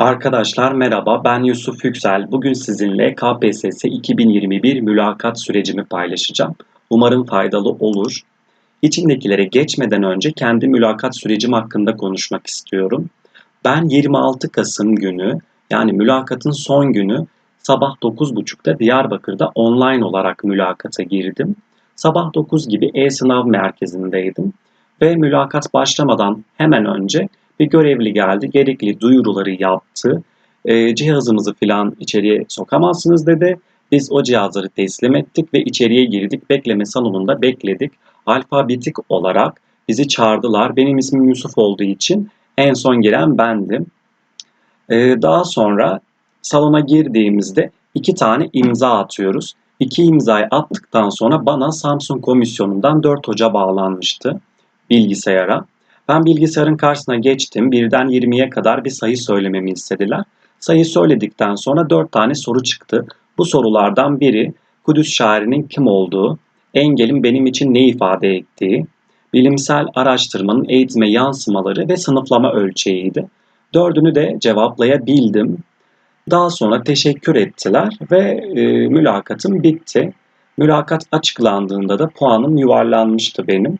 Arkadaşlar merhaba, ben Yusuf Yüksel. Bugün sizinle KPSS 2021 mülakat sürecimi paylaşacağım. Umarım faydalı olur. İçindekilere geçmeden önce kendi mülakat sürecim hakkında konuşmak istiyorum. Ben 26 Kasım günü yani mülakatın son günü sabah 9.30'da Diyarbakır'da online olarak mülakata girdim. Sabah 9 gibi e-sınav merkezindeydim ve mülakat başlamadan hemen önce bir görevli geldi. Gerekli duyuruları yaptı. E, cihazımızı falan içeriye sokamazsınız dedi. Biz o cihazları teslim ettik ve içeriye girdik. Bekleme salonunda bekledik. Alfabetik olarak bizi çağırdılar. Benim ismim Yusuf olduğu için en son giren bendim. E, daha sonra salona girdiğimizde iki tane imza atıyoruz. İki imzayı attıktan sonra bana Samsung komisyonundan dört hoca bağlanmıştı bilgisayara. Ben bilgisayarın karşısına geçtim. Birden 20'ye kadar bir sayı söylememi istediler. Sayı söyledikten sonra 4 tane soru çıktı. Bu sorulardan biri Kudüs şairinin kim olduğu, engelin benim için ne ifade ettiği, bilimsel araştırmanın eğitime yansımaları ve sınıflama ölçeğiydi. Dördünü de cevaplayabildim. Daha sonra teşekkür ettiler ve e, mülakatım bitti. Mülakat açıklandığında da puanım yuvarlanmıştı benim.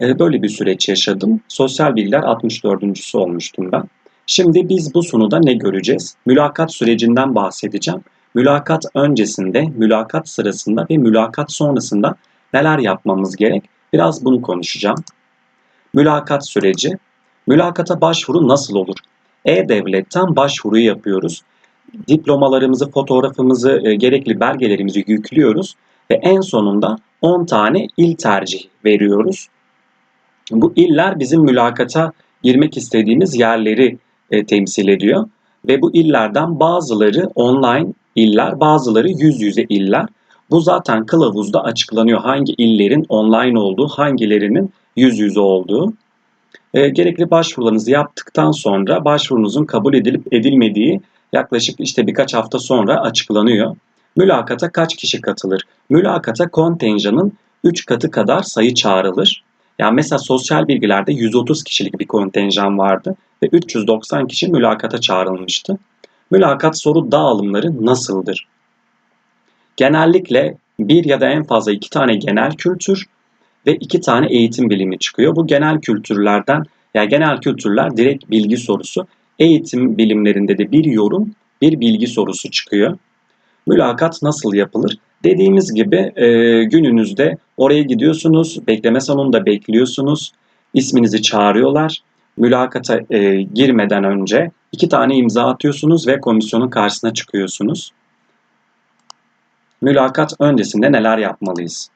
Ee, böyle bir süreç yaşadım. Sosyal bilgiler 64.sü olmuştum ben. Şimdi biz bu sunuda ne göreceğiz? Mülakat sürecinden bahsedeceğim. Mülakat öncesinde, mülakat sırasında ve mülakat sonrasında neler yapmamız gerek? Biraz bunu konuşacağım. Mülakat süreci. Mülakata başvuru nasıl olur? E-Devlet'ten başvuruyu yapıyoruz. Diplomalarımızı, fotoğrafımızı, e, gerekli belgelerimizi yüklüyoruz ve en sonunda 10 tane il tercih veriyoruz. Bu iller bizim mülakata girmek istediğimiz yerleri e, temsil ediyor. Ve bu illerden bazıları online iller, bazıları yüz yüze iller. Bu zaten kılavuzda açıklanıyor hangi illerin online olduğu, hangilerinin yüz yüze olduğu. E, gerekli başvurularınızı yaptıktan sonra başvurunuzun kabul edilip edilmediği yaklaşık işte birkaç hafta sonra açıklanıyor. Mülakata kaç kişi katılır? Mülakata kontenjanın 3 katı kadar sayı çağrılır. Yani mesela sosyal bilgilerde 130 kişilik bir kontenjan vardı ve 390 kişi mülakata çağrılmıştı. Mülakat soru dağılımları nasıldır? Genellikle bir ya da en fazla iki tane genel kültür ve iki tane eğitim bilimi çıkıyor. Bu genel kültürlerden, yani genel kültürler direkt bilgi sorusu. Eğitim bilimlerinde de bir yorum, bir bilgi sorusu çıkıyor. Mülakat nasıl yapılır? Dediğimiz gibi e, gününüzde oraya gidiyorsunuz, bekleme salonunda bekliyorsunuz, isminizi çağırıyorlar. Mülakata e, girmeden önce iki tane imza atıyorsunuz ve komisyonun karşısına çıkıyorsunuz. Mülakat öncesinde neler yapmalıyız?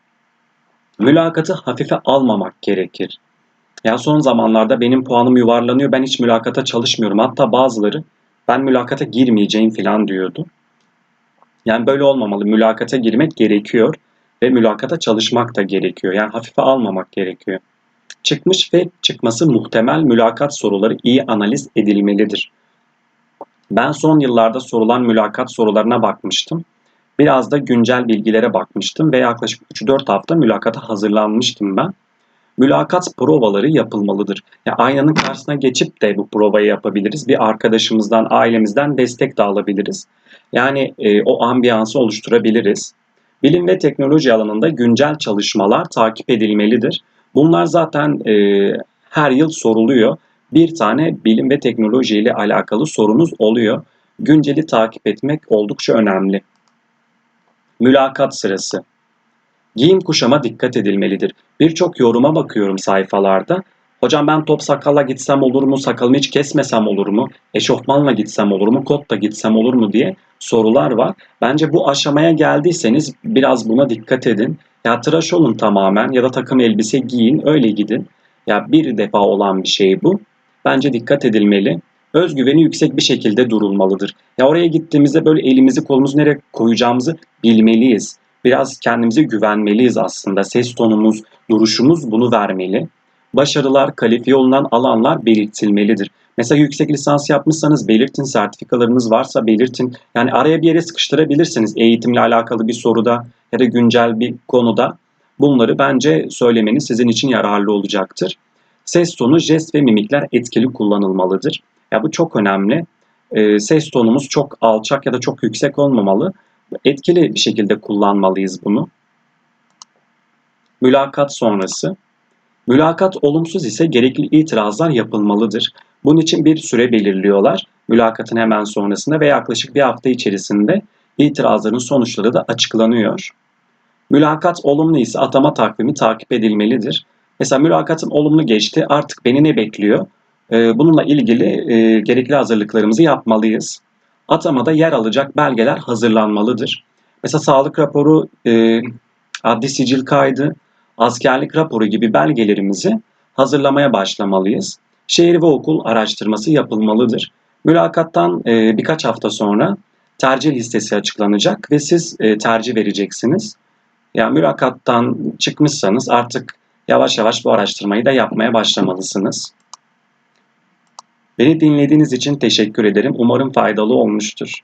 Mülakatı hafife almamak gerekir. Ya son zamanlarda benim puanım yuvarlanıyor, ben hiç mülakata çalışmıyorum. Hatta bazıları ben mülakata girmeyeceğim falan diyordu. Yani böyle olmamalı. Mülakata girmek gerekiyor ve mülakata çalışmak da gerekiyor. Yani hafife almamak gerekiyor. Çıkmış ve çıkması muhtemel mülakat soruları iyi analiz edilmelidir. Ben son yıllarda sorulan mülakat sorularına bakmıştım. Biraz da güncel bilgilere bakmıştım ve yaklaşık 3-4 hafta mülakata hazırlanmıştım ben. Mülakat provaları yapılmalıdır. Ya aynanın karşısına geçip de bu provayı yapabiliriz. Bir arkadaşımızdan, ailemizden destek de alabiliriz. Yani e, o ambiyansı oluşturabiliriz. Bilim ve teknoloji alanında güncel çalışmalar takip edilmelidir. Bunlar zaten e, her yıl soruluyor. Bir tane bilim ve teknoloji ile alakalı sorunuz oluyor. Günceli takip etmek oldukça önemli. Mülakat sırası. Giyim kuşama dikkat edilmelidir. Birçok yoruma bakıyorum sayfalarda. Hocam ben top sakalla gitsem olur mu? Sakalımı hiç kesmesem olur mu? Eşofmanla gitsem olur mu? Kotla gitsem olur mu diye sorular var. Bence bu aşamaya geldiyseniz biraz buna dikkat edin. Ya tıraş olun tamamen ya da takım elbise giyin öyle gidin. Ya bir defa olan bir şey bu. Bence dikkat edilmeli. Özgüveni yüksek bir şekilde durulmalıdır. Ya oraya gittiğimizde böyle elimizi kolumuzu nereye koyacağımızı bilmeliyiz. Biraz kendimize güvenmeliyiz aslında. Ses tonumuz, duruşumuz bunu vermeli başarılar, kalifiye olunan alanlar belirtilmelidir. Mesela yüksek lisans yapmışsanız belirtin, sertifikalarınız varsa belirtin. Yani araya bir yere sıkıştırabilirsiniz eğitimle alakalı bir soruda ya da güncel bir konuda. Bunları bence söylemeniz sizin için yararlı olacaktır. Ses tonu, jest ve mimikler etkili kullanılmalıdır. Ya bu çok önemli. E, ses tonumuz çok alçak ya da çok yüksek olmamalı. Etkili bir şekilde kullanmalıyız bunu. Mülakat sonrası. Mülakat olumsuz ise gerekli itirazlar yapılmalıdır. Bunun için bir süre belirliyorlar. Mülakatın hemen sonrasında ve yaklaşık bir hafta içerisinde itirazların sonuçları da açıklanıyor. Mülakat olumlu ise atama takvimi takip edilmelidir. Mesela mülakatın olumlu geçti artık beni ne bekliyor? Ee, bununla ilgili e, gerekli hazırlıklarımızı yapmalıyız. Atamada yer alacak belgeler hazırlanmalıdır. Mesela sağlık raporu, e, adli sicil kaydı, askerlik raporu gibi belgelerimizi hazırlamaya başlamalıyız. Şehir ve okul araştırması yapılmalıdır. Mülakattan e, birkaç hafta sonra tercih listesi açıklanacak ve siz e, tercih vereceksiniz. Yani mülakattan çıkmışsanız artık yavaş yavaş bu araştırmayı da yapmaya başlamalısınız. Beni dinlediğiniz için teşekkür ederim. Umarım faydalı olmuştur.